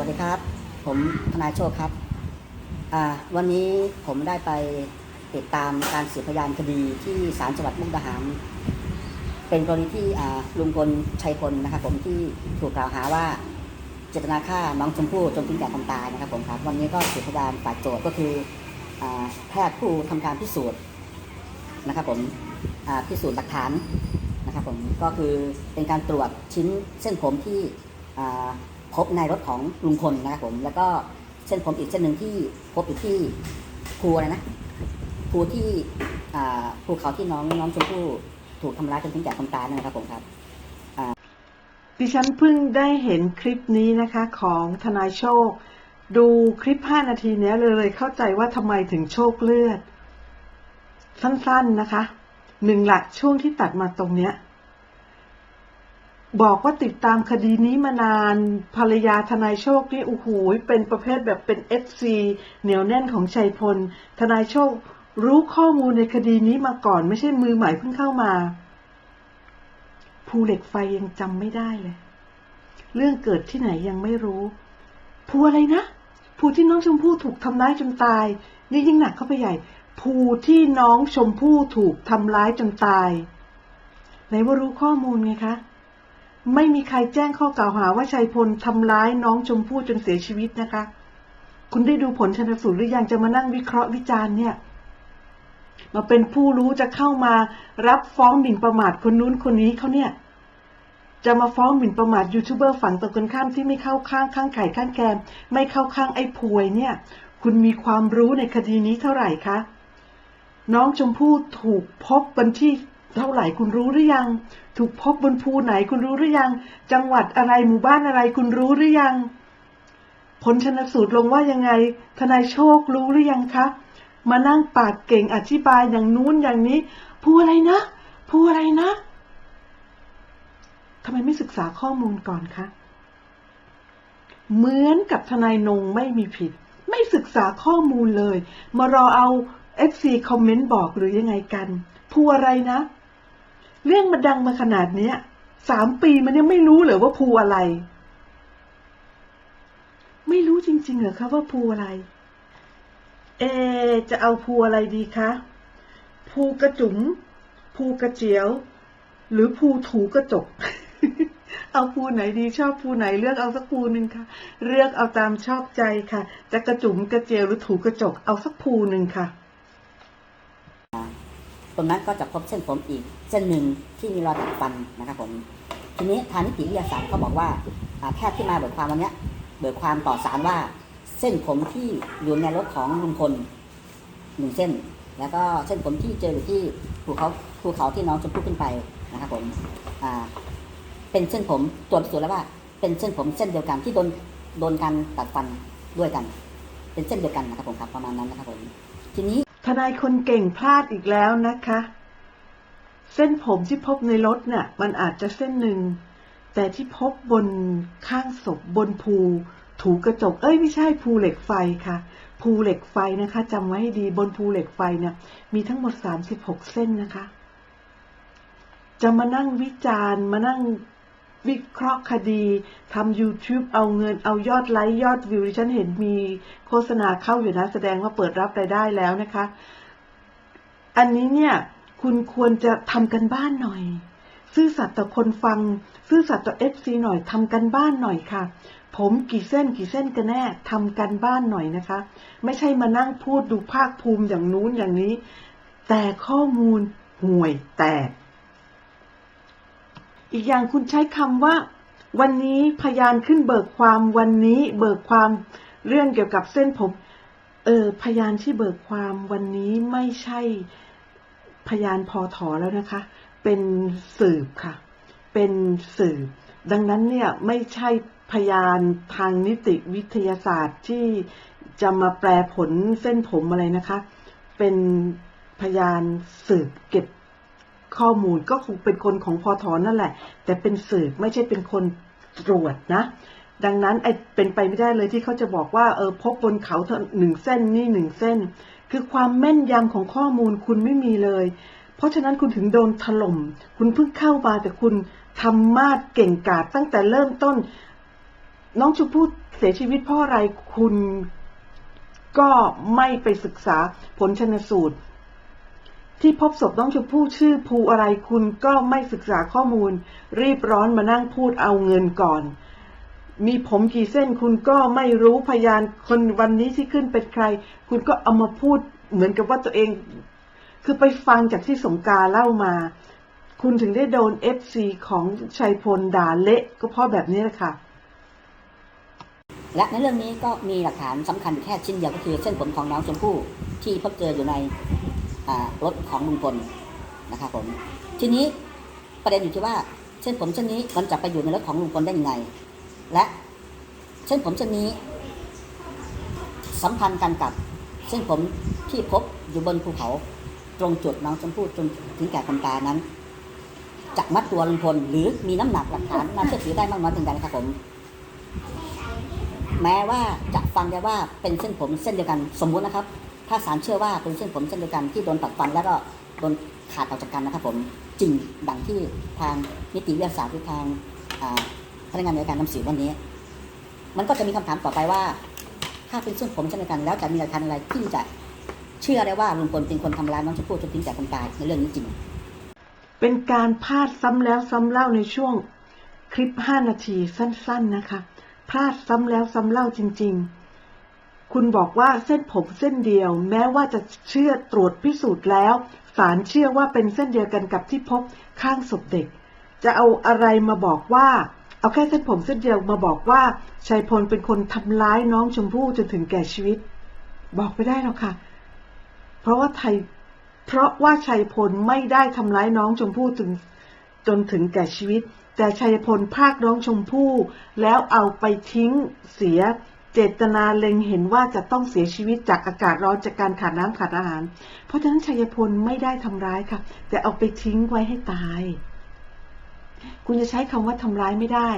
วัสดีครับ ผมทนายโชคครับ วันนี้ผมได้ไปติดตามการสืบพยานคดีที่ศาลจังหวัดมุกดาหาร เป็นกรณีที่ลุงพลชัยพลนะครับผมที่ถูกกล่าวหาว่าเจตนาฆ่าน้องชมพู่จนถึงแก่ความตายนะครับผมครับ วันนี้ก็สืบพยานฝ่ายโจทย์ก็คืออแพทย์ผู้ทำการพิสูจน์นะครับผมพิสูจน์หลักฐานนะครับผมก็คือเป็นการตรวจชิ้นเส้นผมที่ พบในรถของลุงพลนะครับผม แล้วก็เส้นผมอีกเส้นหนึ่งที่พบอยู่ที่ภูอะไรนะภูที่ภูเขาที่น้องน้องชมพู่ถูกทำร้ายจนถึงแก่ความตายนะครับผมครับดิฉันเพิ่งได้เห็นคลิปนี้นะคะของทนายโชค ดูคลิป 5 นาทีเนี้ยเลยเลยเข้าใจว่าทำไมถึงโชคเลือด สั้นๆนะคะหนึ่งหลักช่วงที่ตัดมาตรงเนี้ย บอกว่าติดตามคดีนี้มานานภรรยาทนายโชคนี่โอ้โหเป็นประเภทแบบเป็นเอฟซีเหนียวแน่นของชัยพล ทนายโชครู้ข้อมูลในคดีนี้มาก่อน ไม่ใช่มือใหม่เพิ่งเข้ามาภูเหล็กไฟยังจำไม่ได้เลย เรื่องเกิดที่ไหนยังไม่รู้ภูอะไรนะภูที่น้องชมพู่ถูกทำร้ายจนตาย นี่ยิ่งหนักเข้าไปใหญ่ภูที่น้องชมพู่ถูกทำร้ายจนตายไหนว่ารู้ข้อมูลไงคะ ไม่มีใครแจ้งข้อกล่าวหาว่าชัยพลทำร้ายน้องชมพู่จนเสียชีวิตนะคะ คุณได้ดูผลชนสูตรหรือยังจะมานั่งวิเคราะห์วิจารณ์เนี่ย มาเป็นผู้รู้จะเข้ามารับฟ้องหมิ่นประมาทคนนู้นคนนี้เขาเนี่ย จะมาฟ้องหมิ่นประมาทยูทูบเบอร์ฝั่งตรงกันข้ามที่ไม่เข้าข้างข้างไข่ข้างแกม ไม่เข้าข้างไอ้พวยเนี่ย คุณมีความรู้ในคดีนี้เท่าไหร่คะน้องชมพู่ถูกพบบนที่ เท่าไหร่คุณรู้หรือยัง ถูกพบบนภูไหนคุณรู้หรือยัง จังหวัดอะไรหมู่บ้านอะไรคุณรู้หรือยัง ผลชนสูตรลงว่ายังไง ทนายโชครู้หรือยังคะ มานั่งปากเก่งอธิบายอย่างนู้นอย่างนี้ ภูอะไรนะภูอะไรนะทำไมไม่ศึกษาข้อมูลก่อนคะ เหมือนกับทนายนงไม่มีผิด ไม่ศึกษาข้อมูลเลย มารอเอา FC คอมเมนต์บอกหรือยังไงกันภูอะไรนะ เรื่องมันดังมาขนาดเนี้ยสามปีมันยังไม่รู้เหรอว่าภูอะไร ไม่รู้จริงๆเหรอคะว่าภูอะไร เอ จะเอาภูอะไรดีคะภูกระจุ๋มภูกระเจียว หรือภูถูกระจก เอาภูไหนดีชอบภูไหนเลือกเอาสักภูหนึ่งค่ะ เลือกเอาตามชอบใจค่ะ จะกระจุ๋มกระเจียวหรือถูกระจกเอาสักภูหนึ่งค่ะ ตรงนั้นก็จะพบเส้นผมอีกเส้นหนึ่งที่มีรอยตัดฟันนะครับผมทีนี้ทางนิติวิทยาศาสตร์เขาบอกว่าแพทย์ที่มาเบิกความวันนี้เบิกความต่อศาลว่าเส้นผมที่อยู่ในรถของลุงพลหนึ่งเส้น แล้วก็เส้นผมที่เจออยู่ที่ภูเขาภูเขาที่น้องชมพู่ขึ้นไปนะครับผมอ่าเป็นเส้นผมตรวจพิสูจน์แล้วว่า เป็นเส้นผมเส้นเดียวกันที่โดนโดนการตัดฟันด้วยกัน เป็นเส้นเดียวกันนะครับผมครับประมาณนั้นนะครับผมทีนี้ ทนายคนเก่งพลาดอีกแล้วนะคะ เส้นผมที่พบในรถเนี่ยมันอาจจะเส้นหนึ่ง แต่ที่พบบนข้างศพบนภูถูกระจก เอ้ยไม่ใช่ภูเหล็กไฟค่ะ ภูเหล็กไฟนะคะจำไว้ให้ดีบนภูเหล็กไฟเนี่ยมีทั้งหมด 36 เส้นนะคะ จะมานั่งวิจารณ์มานั่ง วิเคราะห์คดีทำ YouTube เอาเงินเอายอดไลค์ยอดวิวดิฉันเห็นมีโฆษณาเข้าอยู่นะ แสดงว่าเปิดรับรายได้แล้วนะคะ อันนี้เนี่ยคุณควรจะทำกันบ้านหน่อย ซื่อสัตย์ต่อคนฟัง ซื่อสัตย์ต่อเอฟซีหน่อยทำกันบ้านหน่อยค่ะ ผมกี่เส้นกี่เส้นกันแน่ทำกันบ้านหน่อยนะคะ ไม่ใช่มานั่งพูดดูภาคภูมิอย่างนู้นอย่างนี้ แต่ข้อมูลห่วยแตก อีกอย่างคุณใช้คำว่า วันนี้พยานขึ้นเบิกความวันนี้เบิกความเรื่องเกี่ยวกับเส้นผม เออ พยานที่เบิกความวันนี้ไม่ใช่พยานพอถอแล้วนะคะ เป็นสืบค่ะ เป็นสืบ ดังนั้นเนี่ยไม่ใช่พยานทางนิติวิทยาศาสตร์ที่จะมาแปลผลเส้นผมอะไรนะคะ เป็นพยานสืบเก็บ ข้อมูลก็คงเป็นคนของพอถอนั่นแหละ แต่เป็นสืบไม่ใช่เป็นคนตรวจนะ ดังนั้นไอเป็นไปไม่ได้เลยที่เขาจะบอกว่าเออพบบนเขาหนึ่งเส้นนี่หนึ่งเส้น คือความแม่นยำของข้อมูลคุณไม่มีเลย เพราะฉะนั้นคุณถึงโดนถล่ม คุณเพิ่งเข้ามาแต่คุณทำมาดเก่งกาจตั้งแต่เริ่มต้น น้องชมพู่เสียชีวิตเพราะอะไรคุณก็ไม่ไปศึกษาผลชนสูตร ที่พบศพน้องชมพู่ชื่อภูอะไรคุณก็ไม่ศึกษาข้อมูล รีบร้อนมานั่งพูดเอาเงินก่อน มีผมกี่เส้นคุณก็ไม่รู้พยานคนวันนี้ที่ขึ้นเป็นใคร คุณก็เอามาพูดเหมือนกับว่าตัวเอง คือไปฟังจากที่สงการเล่ามา คุณถึงได้โดนเอฟซีของชัยพลด่าเละก็เพราะแบบนี้แหละค่ะและในเรื่องนี้ก็มีหลักฐานสำคัญแค่ชิ้นเดียวก็คือเส้นผมของน้องชมพู่ที่พบเจออยู่ใน รถของลุงพลนะครับผมทีนี้ประเด็นอยู่ที่ว่าเส้นผมเส้นนี้มันจะไปอยู่ในรถของลุงพลได้ยังไง และเส้นผมเส้นนี้ สัมพันธ์กันกับเส้นผมที่พบอยู่บนภูเขาตรงจุดน้องชมพู่จนถึงแก่ความตานั้นจะมัดตัวลุงพลหรือมีน้ำหนักหลักฐานน่าเชื่อถือได้มากน้อยเพียงใดครับผม แม้ว่าจะฟังได้ว่าเป็นเส้นผมเส้นเดียวกันสมมุตินะครับ ถ้าศาลเชื่อว่าเป็นเส้นผมเส้นเดียวกันที่โดนตัดฟันแล้วก็โดนขาดออกจากกันนะครับผมจริงดังที่ทางนิติวิทยาศาสตร์หรือทางพนักงานในการนำสืบวันนี้ มันก็จะมีคำถามต่อไปว่า ถ้าเป็นเส้นผมเช่นเดียวกัน แล้วจะมีหลักฐานอะไรที่จะเชื่อได้ว่าลุงพลเป็นคนทำร้ายน้องชมพู่จนถึงแก่ความตายในเรื่องนี้จริง เป็นการพลาดซ้ำแล้วซ้ำเล่าในช่วงคลิป 5 นาทีสั้น ๆ นะคะ พลาดซ้ำแล้วซ้ำเล่าจริง ๆ คุณบอกว่าเส้นผมเส้นเดียว แม้ว่าจะเชื่อตรวจพิสูจน์แล้วศาลเชื่อว่าเป็นเส้นเดียวกันกับที่พบข้างศพเด็ก จะเอาอะไรมาบอกว่า เอาแค่เส้นผมเส้นเดียวมาบอกว่าชัยพลเป็นคนทำร้ายน้องชมพู่จนถึงแก่ชีวิต บอกไม่ได้หรอกค่ะ เพราะว่าไทยเพราะว่าชัยพลไม่ได้ทำร้ายน้องชมพู่ถึงจนถึงแก่ชีวิต แต่ชัยพลพากน้องชมพู่แล้วเอาไปทิ้งเสีย เจตนาเล็งเห็นว่าจะต้องเสียชีวิตจากอากาศร้อนจากการขาดน้ำขาดอาหาร เพราะฉะนั้นชัยพลไม่ได้ทำร้ายค่ะ แต่เอาไปทิ้งไว้ให้ตาย คุณจะใช้คำว่าทำร้ายไม่ได้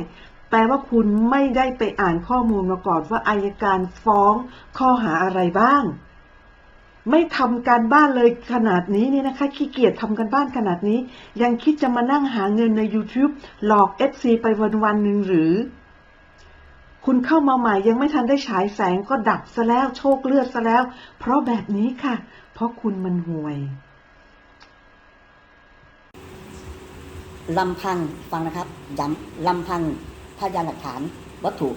แปลว่าคุณไม่ได้ไปอ่านข้อมูลมาก่อนว่าอายการฟ้องข้อหาอะไรบ้าง ไม่ทำการบ้านเลยขนาดนี้เนี่ยนะคะขี้เกียจทำการบ้านขนาดนี้ ยังคิดจะมานั่งหาเงินใน YouTube หลอก FC ไปวันวันๆหนึ่งหรือ คุณเข้ามาใหม่ยังไม่ทันได้ฉายแสงก็ดับซะแล้วโชคเลือดซะแล้ว เพราะแบบนี้ค่ะ เพราะคุณมันห่วยลำพังฟังนะครับย้ำลำพังพยานหลักฐาน วัตถุ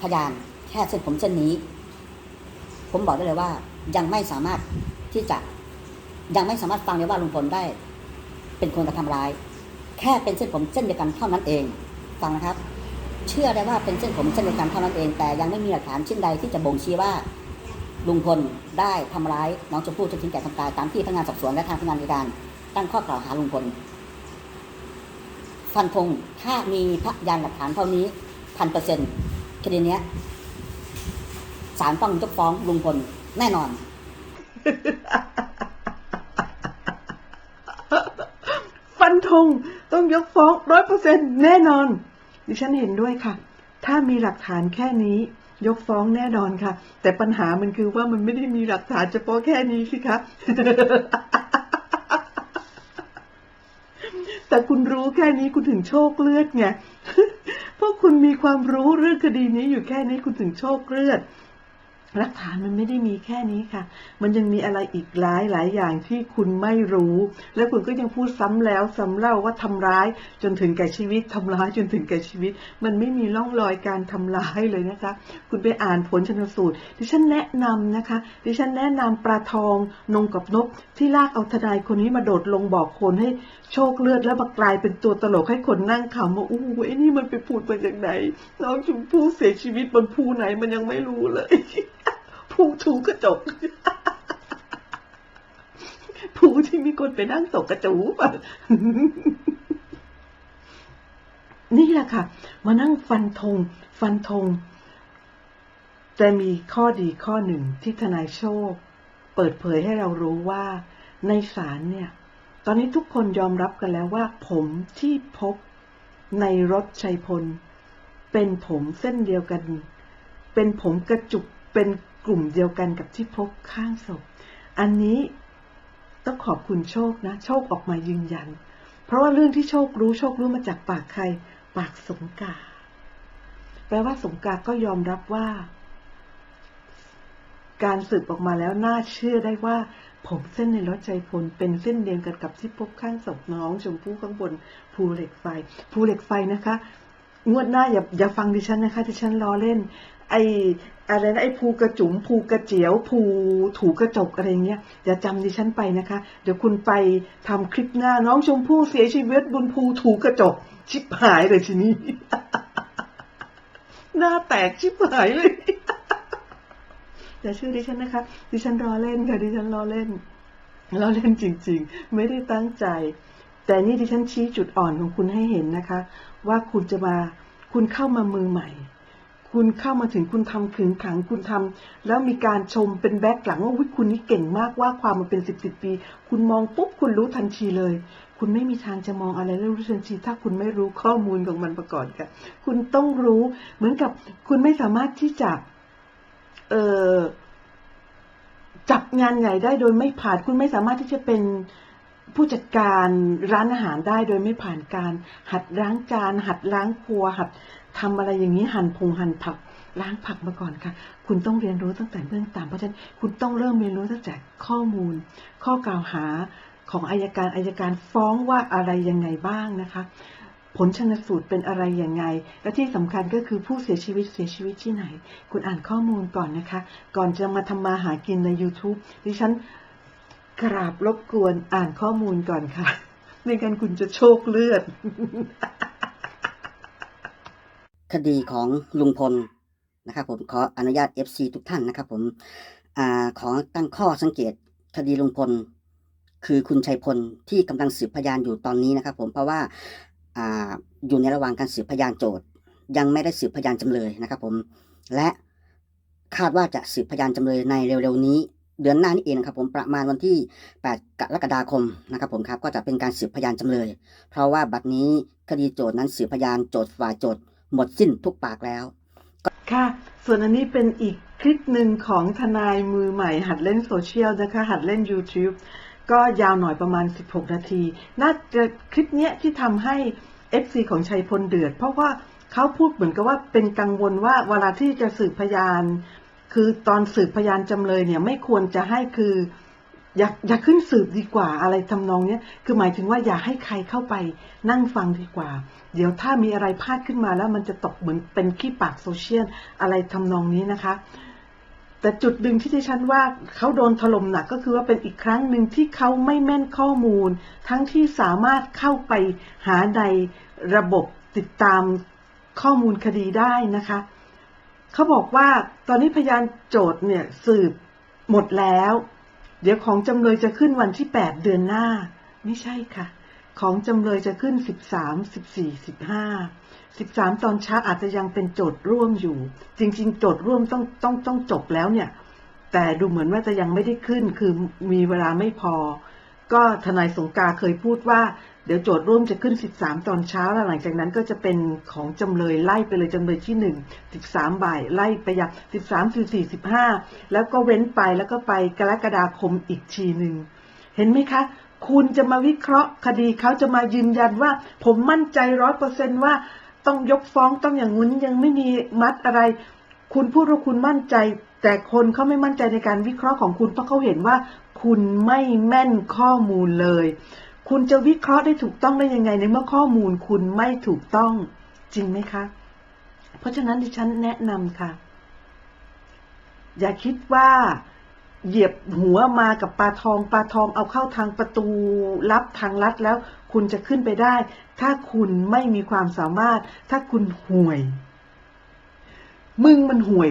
พยานแค่เส้นผมเส้นนี้ ผมบอกได้เลยว่า ยังไม่สามารถที่จะยังไม่สามารถฟังได้ว่าลุงพลได้ เป็นคนกระทำร้าย แค่เป็นเส้นผมเส้นเดียวกันเท่านั้นเอง ฟังนะครับ เชื่อได้ว่าเป็นเส้นผมเส้นเดียวกันเท่านั้นเองแต่ยังไม่มีหลักฐานชิ้นใดที่จะบ่งชี้ว่าลุงพลได้ทำร้ายน้องชมพู่จนถึงแก่ความตายตามที่พนักงานสอบสวนและทางพนักงานในการตั้งข้อกล่าวหาลุงพล ฟันธงถ้ามีพยานหลักฐานเท่านี้พันเปอร์เซ็นต์คดีนี้ศาลต้องยกฟ้องลุงพลแน่นอน ฟันธงต้องยกฟ้องร้อยเปอร์เซ็นต์แน่นอน ดิฉันเห็นด้วยค่ะ ถ้ามีหลักฐานแค่นี้ยกฟ้องแน่นอนค่ะ แต่ปัญหามันคือว่ามันไม่ได้มีหลักฐานเฉพาะแค่นี้สิคะแต่คุณรู้แค่นี้คุณถึงโชคเลือดไงเพราะคุณมีความรู้เรื่องคดีนี้อยู่แค่นี้คุณถึงโชคเลือด หลักฐานมันไม่ได้มีแค่นี้ค่ะ มันยังมีอะไรอีกหลายหลายอย่างที่คุณไม่รู้ และคุณก็ยังพูดซ้ำแล้วซ้ำเล่าว่าทำร้ายจนถึงแก่ชีวิตทำร้ายจนถึงแก่ชีวิต มันไม่มีร่องรอยการทำร้ายเลยนะคะ คุณไปอ่านผลชนสูตร ดิฉันแนะนำนะคะ ดิฉันแนะนำปลาทองนงกับนก ที่ลากเอาทนายคนนี้มาโดดลงบอกคนให้โชคเลือดแล้วมากลายเป็นตัวตลกให้คนนั่งขำว่าอู้ไอ้นี่มันไปพูดมาจากไหนน้องชมพู่เสียชีวิตบนภูไหนมันยังไม่รู้เลย ภูถูกระจกภูที่มีคนไปนั่งตกกระจูป่ะนี่แหละค่ะ มานั่งฟันธงฟันธงแต่มีข้อดีข้อหนึ่งที่ทนายโชค เปิดเผยให้เรารู้ว่าในศาลเนี่ย ตอนนี้ทุกคนยอมรับกันแล้วว่า ผมที่พบในรถชัยพล เป็นผมเส้นเดียวกัน เป็นผมกระจุกเป็น กลุ่มเดียวกันกับที่พบข้างศพ อันนี้ต้องขอบคุณโชคนะ โชคออกมายืนยัน เพราะว่าเรื่องที่โชครู้โชครู้มาจากปากใคร ปากสงกา แปลว่าสงการก็ยอมรับว่า การสืบออกมาแล้วน่าเชื่อได้ว่า ผมเส้นในรถใจพลเป็นเส้นเดียวกันกับที่พบข้างศพน้องชมพู่ข้างบนภูเหล็กไฟภูเหล็กไฟนะคะงวดหน้าอย่าอย่าฟังดิฉันนะคะดิฉันล้อเล่น ไออะไรนะไอภูกระจุ๋มภูกระเจียว ภูถูกระจกอะไรเงี้ยอย่าจำดิฉันไปนะคะ เดี๋ยวคุณไปทำคลิปหน้าน้องชมพู่เสียชีวิตบนภูถูกระจก ชิบหายเลยทีนี้ หน้าแตกชิบหายเลยอย่าเชื่อดิฉันนะคะ ดิฉันล้อเล่นค่ะดิฉันล้อเล่นล้อเล่นจริง ๆ ไม่ได้ตั้งใจ แต่นี่ดิฉันชี้จุดอ่อนของคุณให้เห็นนะคะ ว่าคุณจะมาคุณเข้ามามือใหม่ คุณเข้ามาถึงคุณทำขึงขังคุณทำแล้วมีการชมเป็นแบ็กหลังว่าวิคุณนี่เก่งมากว่าความมาเป็นสิบสิบปี คุณมองปุ๊บคุณรู้ทันทีเลย คุณไม่มีทางจะมองอะไรแล้วรู้ทันทีถ้าคุณไม่รู้ข้อมูลของมันมาก่อนค่ะคุณต้องรู้เหมือนกับคุณไม่สามารถที่จะเอ่อจับงานใหญ่ได้โดยไม่ผ่านคุณไม่สามารถที่จะเป็นผู้จัดการร้านอาหารได้โดยไม่ผ่านการ หัดล้างจาน หัดล้างครัวหัด ทำอะไรอย่างนี้หั่นพงหั่นผักล้างผักมาก่อนค่ะ คุณต้องเรียนรู้ตั้งแต่เบื้องต่ำเพราะฉะนั้นคุณต้องเริ่มเรียนรู้ตั้งแต่ข้อมูล ข้อกล่าวหาของอายการอายการฟ้องว่าอะไรยังไงบ้างนะคะ ผลชนสูตรเป็นอะไรยังไง และที่สำคัญก็คือผู้เสียชีวิตเสียชีวิตที่ไหน คุณอ่านข้อมูลก่อนนะคะ ก่อนจะมาทำมาหากินใน YouTube ดิฉันกราบรบกวนอ่านข้อมูลก่อนค่ะ ไม่งั้นคุณจะโชคเลือด คดีของลุงพลนะครับผมขออนุญาต FC ทุกท่านนะครับผมอขอตั้งข้อสังเกตคดีลุงพล คือคุณชัยพลที่กำลังสืบพยานอยู่ตอนนี้นะครับ ผมเพราะว่าอ่าอยู่ในระหว่างการสืบพยานโจทย์ยังไม่ได้สืบพยานจำเลยนะครับ ผมและคาดว่าจะสืบพยานจำเลยในเร็วๆนี้ เดือนหน้านี้เองครับผมประมาณวันที่ 8 กรกฎาคมนะครับ ผมครับก็จะเป็นการสืบพยานจำเลย เพราะว่าบัดนี้คดีโจทย์นั้นสืบพยานโจทย์ฝ่ายโจทย์ หมดสิ้นทุกปากแล้ว ค่ะ ส่วนอันนี้เป็นอีกคลิปหนึ่งของทนายมือใหม่ หัดเล่นโซเชียลนะคะ หัดเล่น YouTube ก็ยาวหน่อยประมาณ 16 นาที น่าจะคลิปเนี้ยที่ทำให้ FC ของชัยพลเดือด เพราะว่าเขาพูดเหมือนกับว่าเป็นกังวลว่าเวลาที่จะสืบพยาน คือตอนสืบพยานจำเลยเนี่ยไม่ควรจะให้คืออย่าอย่าขึ้นสืบดีกว่าอะไรทำนองเนี้ย คือหมายถึงว่าอย่าให้ใครเข้าไปนั่งฟังดีกว่า เดี๋ยวถ้ามีอะไรพลาดขึ้นมาแล้วมันจะตกเหมือนเป็นขี้ปากโซเชียลอะไรทำนองนี้นะคะ แต่จุดหนึ่งที่ดิฉันว่าเขาโดนถล่มหนักก็คือว่าเป็นอีกครั้งหนึ่งที่เขาไม่แม่นข้อมูล ทั้งที่สามารถเข้าไปหาในระบบติดตามข้อมูลคดีได้นะคะเขาบอกว่าตอนนี้พยานโจทย์เนี่ยสืบหมดแล้ว เดี๋ยวของจำเลยจะขึ้นวันที่ 8 เดือนหน้า ไม่ใช่ค่ะ ของจำเลยจะขึ้น 13 14 15 13 ตอนเช้าอาจจะยังเป็นโจทย์ร่วมอยู่ จริง ๆ โจทย์ร่วมต้องต้องต้องจบแล้วเนี่ย แต่ดูเหมือนว่าจะยังไม่ได้ขึ้นคือมีเวลาไม่พอ ก็ทนายสงการเคยพูดว่าเดี๋ยวโจทย์ร่วมจะขึ้น 13 ตอนเช้าแล้วหลังจากนั้นก็จะเป็นของจำเลยไล่ไปเลยจำเลยที่ 1 13 บ่ายไล่ไปยัง13 14 15 แล้วก็เว้นไปแล้วก็ไปกรกฎาคมอีกทีหนึ่งเห็นไหมคะ คุณจะมาวิเคราะห์คดีเขาจะมายืนยันว่า ผมมั่นใจร้อยเปอร์เซนว่าต้องยกฟ้องต้องอย่างงู้นยังไม่มีมัดอะไร คุณพูดว่าคุณมั่นใจ แต่คนเขาไม่มั่นใจในการวิเคราะห์ของคุณเพราะเขาเห็นว่า คุณไม่แม่นข้อมูลเลย คุณจะวิเคราะห์ได้ถูกต้องได้ยังไงในเมื่อข้อมูลคุณไม่ถูกต้องจริงไหมคะ เพราะฉะนั้นดิฉันแนะนำค่ะ อย่าคิดว่า เหยียบหัวมากับปลาทองปลาทองเอาเข้าทางประตูลับทางลัดแล้ว คุณจะขึ้นไปได้ ถ้าคุณไม่มีความสามารถ ถ้าคุณห่วย มึงมันห่วย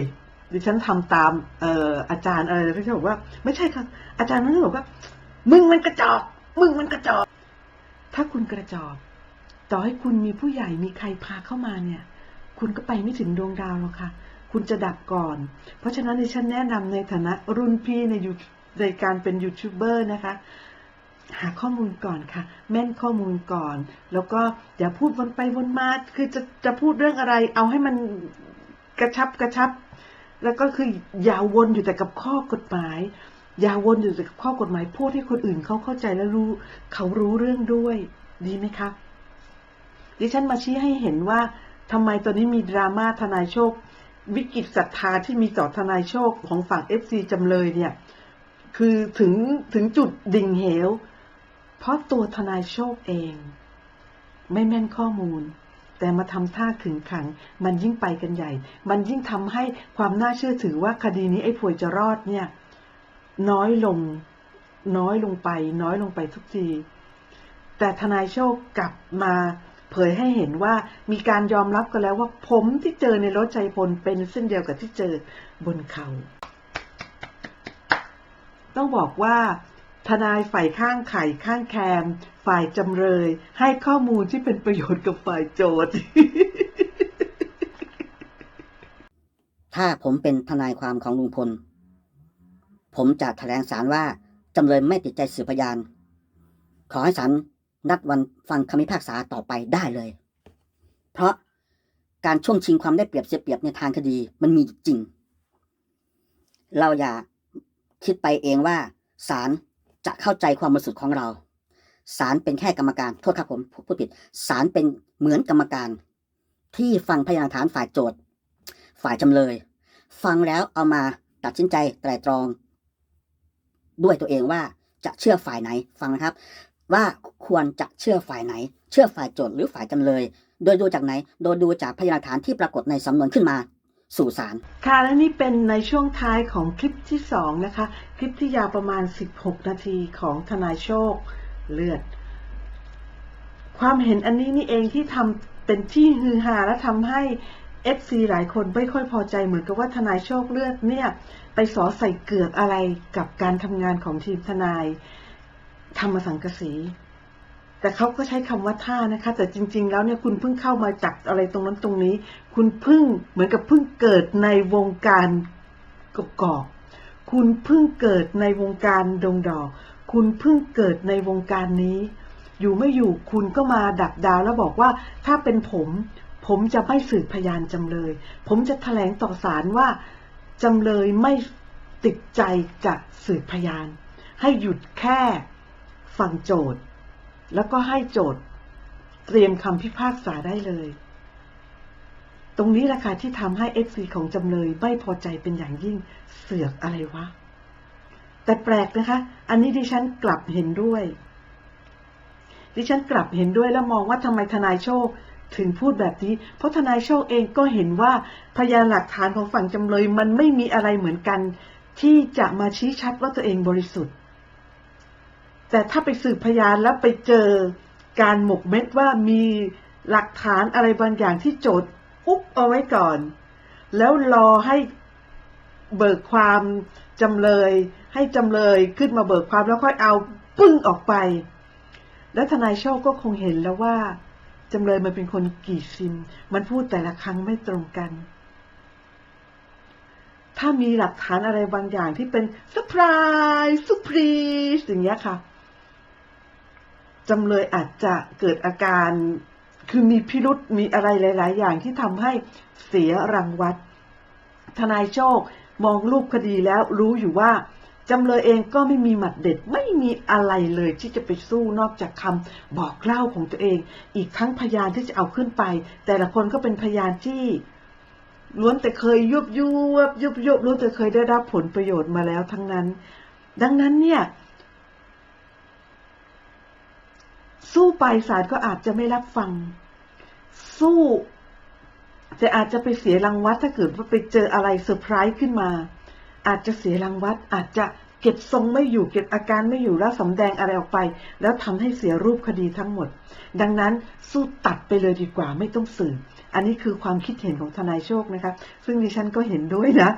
ดิฉันทำตามเอออาจารย์อะไรที่เขาบอกว่า ไม่ใช่ครับ อาจารย์นั้นบอกว่า มึงมันกระจอก มึงมันกระจอก ถ้าคุณกระจอก ต่อให้คุณมีผู้ใหญ่มีใครพาเข้ามาเนี่ย คุณก็ไปไม่ถึงดวงดาวหรอกค่ะ คุณจะดับก่อน เพราะฉะนั้นดิฉันแนะนำในฐานะรุ่นพี่ในยูในการเป็นยูทูบเบอร์นะคะ หาข้อมูลก่อนค่ะ แม่นข้อมูลก่อน แล้วก็อย่าพูดวนไปวนมา คือจะจะพูดเรื่องอะไร เอาให้มันกระชับกระชับ แล้วก็คืออย่าวนอยู่แต่กับข้อกฎหมาย อย่าวนอยู่แต่กับข้อกฎหมาย พูดให้คนอื่นเขาเข้าใจและรู้ เขารู้เรื่องด้วย ดีไหมคะดิฉันมาชี้ให้เห็นว่าทำไมตอนนี้มีดราม่าทนายโชค วิกฤตศรัทธาที่มีต่อทนายโชคของฝั่งเอฟซีจำเลยเนี่ย คือถึงถึงจุดดิ่งเหว เพราะตัวทนายโชคเอง ไม่แม่นข้อมูล แต่มาทำท่าขึงขัง มันยิ่งไปกันใหญ่ มันยิ่งทำให้ความน่าเชื่อถือว่าคดีนี้ไอ้พวยจะรอดเนี่ย น้อยลง น้อยลงไป น้อยลงไปทุกที แต่ทนายโชคกลับมา เผยให้เห็นว่ามีการยอมรับกันแล้วว่าผมที่เจอในรถชัยพลเป็นเส้นเดียวกับที่เจอบนเขา ต้องบอกว่าทนายฝ่ายข้างไข่ข้างแคม ฝ่ายจำเลย ให้ข้อมูลที่เป็นประโยชน์กับฝ่ายโจทย์ ถ้าผมเป็นทนายความของลุงพล ผมจะแถลงสารว่าจำเลยไม่ติดใจสืบพยาน ขอให้ศาล นัดวันฟังคำพิพากษาต่อไปได้เลย เพราะการช่วงชิงความได้เปรียบเสียเปรียบในทางคดีมันมีจริง เราอย่าคิดไปเองว่าศาลจะเข้าใจความบริสุทธิ์ของเราศาลเป็นแค่กรรมการโทษครับผมพูดผิดศาลเป็นเหมือนกรรมการ ที่ฟังพยานหลักฐานฝ่ายโจทย์ ฝ่ายจำเลย ฟังแล้วเอามาตัดสินใจไตรตรอง ด้วยตัวเองว่าจะเชื่อฝ่ายไหนฟังนะครับ ว่าควรจะเชื่อฝ่ายไหน เชื่อฝ่ายโจทย์หรือฝ่ายจำเลย โดยดูจากไหน โดยดูจากพยานหลักฐานที่ปรากฏในสำนวนขึ้นมาสู่ศาลค่ะและนี่เป็นในช่วงท้ายของคลิปที่สองนะคะ คลิปที่ยาวประมาณ 16 นาทีของทนายโชคเลือด ความเห็นอันนี้นี่เองที่ทำเป็นที่ฮือฮาและทำให้ FC หลายคนไม่ค่อยพอใจเหมือนกับว่าทนายโชคเลือดเนี่ย ไปสอใส่เกือกอะไรกับการทำงานของทีมทนาย ธรรมสังกสีแต่เขาก็ใช้คำว่าท่านะคะ แต่จริง ๆ แล้วเนี่ยคุณเพิ่งเข้ามาจับอะไรตรงนั้นตรงนี้ คุณเพิ่งเหมือนกับเพิ่งเกิดในวงการกกอกคุณเพิ่งเกิดในวงการดงดอก คุณเพิ่งเกิดในวงการนี้ อยู่ไม่อยู่คุณก็มาดักดาวแล้วบอกว่าถ้าเป็นผม ผมจะไม่สืบพยานจำเลย ผมจะแถลงต่อศาลว่าจำเลยไม่ติดใจจะสืบพยาน ให้หยุดแค่ ฟังโจทย์ แล้วก็ให้โจทย์ เตรียมคำพิพากษาได้เลย ตรงนี้แหละค่ะที่ทำให้เอฟซีของจำเลยไม่พอใจเป็นอย่างยิ่งเสือกอะไรวะ แต่แปลกนะคะ อันนี้ดิฉันกลับเห็นด้วย ดิฉันกลับเห็นด้วยแล้วมองว่าทำไมทนายโชคถึงพูดแบบนี้ เพราะทนายโชคเองก็เห็นว่าพยานหลักฐานของฝั่งจำเลยมันไม่มีอะไรเหมือนกัน ที่จะมาชี้ชัดว่าตัวเองบริสุทธิ์ แต่ถ้าไปสืบพยานแล้วไปเจอการหมกเม็ดว่ามีหลักฐานอะไรบางอย่างที่โจทย์อุ๊บเอาไว้ก่อน แล้วรอให้เบิกความจำเลย ให้จำเลยขึ้นมาเบิกความแล้วค่อยเอาปึ้งออกไป แล้วทนายโชคก็คงเห็นแล้วว่าจำเลยมันเป็นคนกี่ซิม มันพูดแต่ละครั้งไม่ตรงกัน ถ้ามีหลักฐานอะไรบางอย่างที่เป็นเซอร์ไพรส์สุพรีสอย่างเงี้ยค่ะ จำเลยอาจจะเกิดอาการคือมีพิรุษมีอะไรหลาย ๆ อย่างที่ทำให้เสียรังวัด ทนายโชคมองรูปคดีแล้วรู้อยู่ว่าจำเลยเองก็ไม่มีหมัดเด็ดไม่มีอะไรเลยที่จะไปสู้นอกจากคำบอกเล่าของตัวเอง อีกทั้งพยานที่จะเอาขึ้นไป แต่ละคนก็เป็นพยานที่ล้วนแต่เคยยุบยุบยุบยุบล้วนแต่เคยได้รับผลประโยชน์มาแล้วทั้งนั้น ดังนั้นเนี่ย สู้ไปศาลก็อาจจะไม่รับฟัง สู้แต่อาจจะไปเสียรางวัดถ้าเกิดว่าไปเจออะไรเซอร์ไพรส์ขึ้นมา อาจจะเสียรางวัดอาจจะเก็บทรงไม่อยู่เก็บอาการไม่อยู่แล้วสำแดงอะไรออกไป แล้วทำให้เสียรูปคดีทั้งหมด ดังนั้นสู้ตัดไปเลยดีกว่าไม่ต้องสืบอันนี้คือความคิดเห็นของทนายโชคนะคะ ซึ่งดิฉันก็เห็นด้วยนะ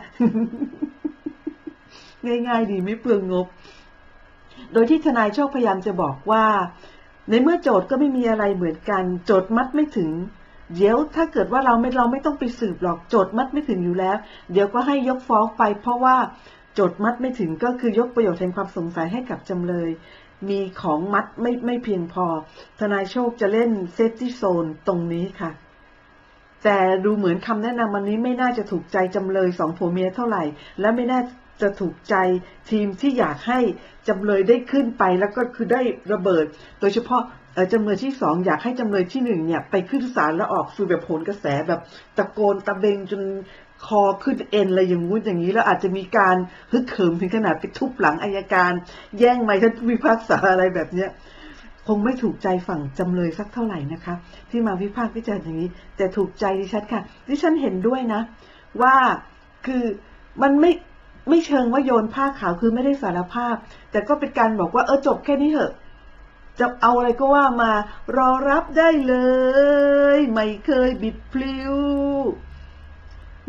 ง่ายๆดีไม่เปลืองงบ โดยที่ทนายโชคพยายามจะบอกว่า ในเมื่อโจทย์ก็ไม่มีอะไรเหมือนกัน โจทย์มัดไม่ถึง เดี๋ยวถ้าเกิดว่าเราไม่เราไม่ต้องไปสืบหรอกโจทย์มัดไม่ถึงอยู่แล้ว เดี๋ยวก็ให้ยกฟ้องไป เพราะว่าโจทย์มัดไม่ถึงก็คือยกประโยชน์แห่งความสงสัยให้กับจำเลย มีของมัดไม่ไม่เพียงพอ ทนายโชคจะเล่นเซฟตี้โซนตรงนี้ค่ะ แต่ดูเหมือนคำแนะนำวันนี้ไม่น่าจะถูกใจจำเลยสองผัวเมียเท่าไหร่ และไม่น่า จะถูกใจทีมที่อยากให้จำเลยได้ขึ้นไปแล้วก็คือได้ระเบิด โดยเฉพาะจำเลยที่สองอยากให้จำเลยที่หนึ่งเนี่ยไปขึ้นศาลแล้วออกสื่อแบบโผลกระแสแบบตะโกนตะเบงจนคอขึ้นเอ็นอะไรอย่างงู้นอย่างนี้แล้วอาจจะมีการฮึกเหิมถึงขนาดไปทุบหลังอายการ แย่งไม้ท่านผู้พิพากษาอะไรแบบเนี้ยคงไม่ถูกใจฝั่งจำเลยสักเท่าไหร่นะคะ ที่มาวิพากษ์วิจารณ์อย่างนี้ แต่ถูกใจดิฉันค่ะ ดิฉันเห็นด้วยนะ ว่าคือมันไม่ ไม่เชิงว่าโยนผ้าขาวคือไม่ได้สารภาพ แต่ก็เป็นการบอกว่าเออจบแค่นี้เถอะ จะเอาอะไรก็ว่ามารอรับได้เลย ไม่เคยบิดพลิ้ว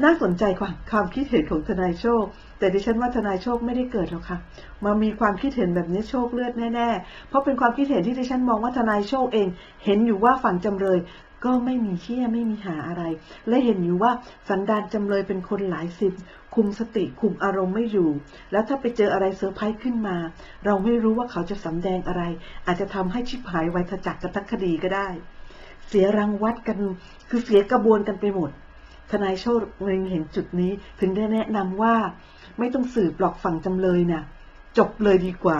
น่าสนใจความความคิดเห็นของทนายโชค แต่ดิฉันว่าทนายโชคไม่ได้เกิดหรอกค่ะมามีความคิดเห็นแบบนี้โชคเลือดแน่ๆ เพราะเป็นความคิดเห็นที่ดิฉันมองว่าทนายโชคเอง เห็นอยู่ว่าฝั่งจำเลย ก็ไม่มีเชี่ยไม่มีหาอะไร และเห็นอยู่ว่าสันดานจำเลยเป็นคนหลายสิบคุมสติคุมอารมณ์ไม่อยู่ แล้วถ้าไปเจออะไรเซอร์ไพรส์ขึ้นมา เราไม่รู้ว่าเขาจะสำแดงอะไร อาจจะทำให้ชิบหายไวทจักรกันทั้งคดีก็ได้ เสียรังวัดกันคือเสียกระบวนกันไปหมด ทนายโชคเล็งเห็นจุดนี้ถึงได้แนะนำว่า ไม่ต้องสืบหลอกฝั่งจำเลยนะจบเลยดีกว่า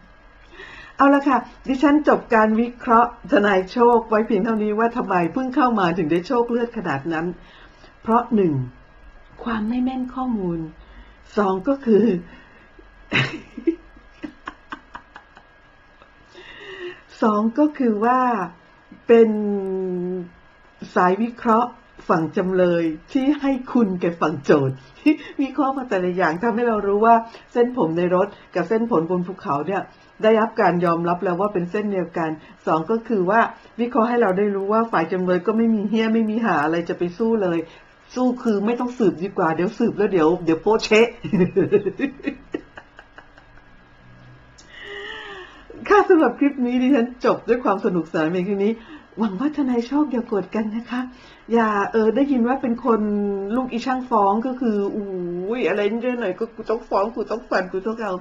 เอาละค่ะ ดิฉันจบการวิเคราะห์ทนายโชคไว้เพียงเท่านี้ว่าทำไมเพิ่งเข้ามาถึงได้โชคเลือดขนาดนั้น เพราะหนึ่งความไม่แม่นข้อมูลสองก็คือ สองก็คือว่าเป็นสายวิเคราะห์ ฝั่งจำเลยที่ให้คุณแก่ฝั่งโจทย์วิเคราะห์มาแต่ละอย่างทำให้เรารู้ว่าเส้นผมในรถกับเส้นผมบนภูเขาเนี่ยได้รับการยอมรับแล้วว่าเป็นเส้นเดียวกันสองก็คือว่าวิเคราะห์ให้เราได้รู้ว่าฝ่ายจำเลยก็ไม่มีเฮี้ยไม่มีหาอะไรจะไปสู้เลย สู้คือไม่ต้องสืบดีกว่าเดี๋ยวสืบแล้วเดี๋ยวเดี๋ยวโป๊ะเชะค่ะสำหรับคลิปนี้ดิฉันจบด้วยความสนุกสนานเพียงแค่นี้ หวังว่าทนายชอบอย่ากดกันนะคะ อย่าเออได้ยินว่าเป็นคนลูกอีช่างฟ้องก็คืออุ้ยอะไรนิดหน่อยก็กูต้องฟ้องกูต้องฟันกูต้องเอา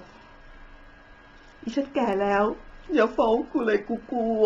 อีฉันแก่แล้ว อย่าฟ้องกูเลยกูกลัว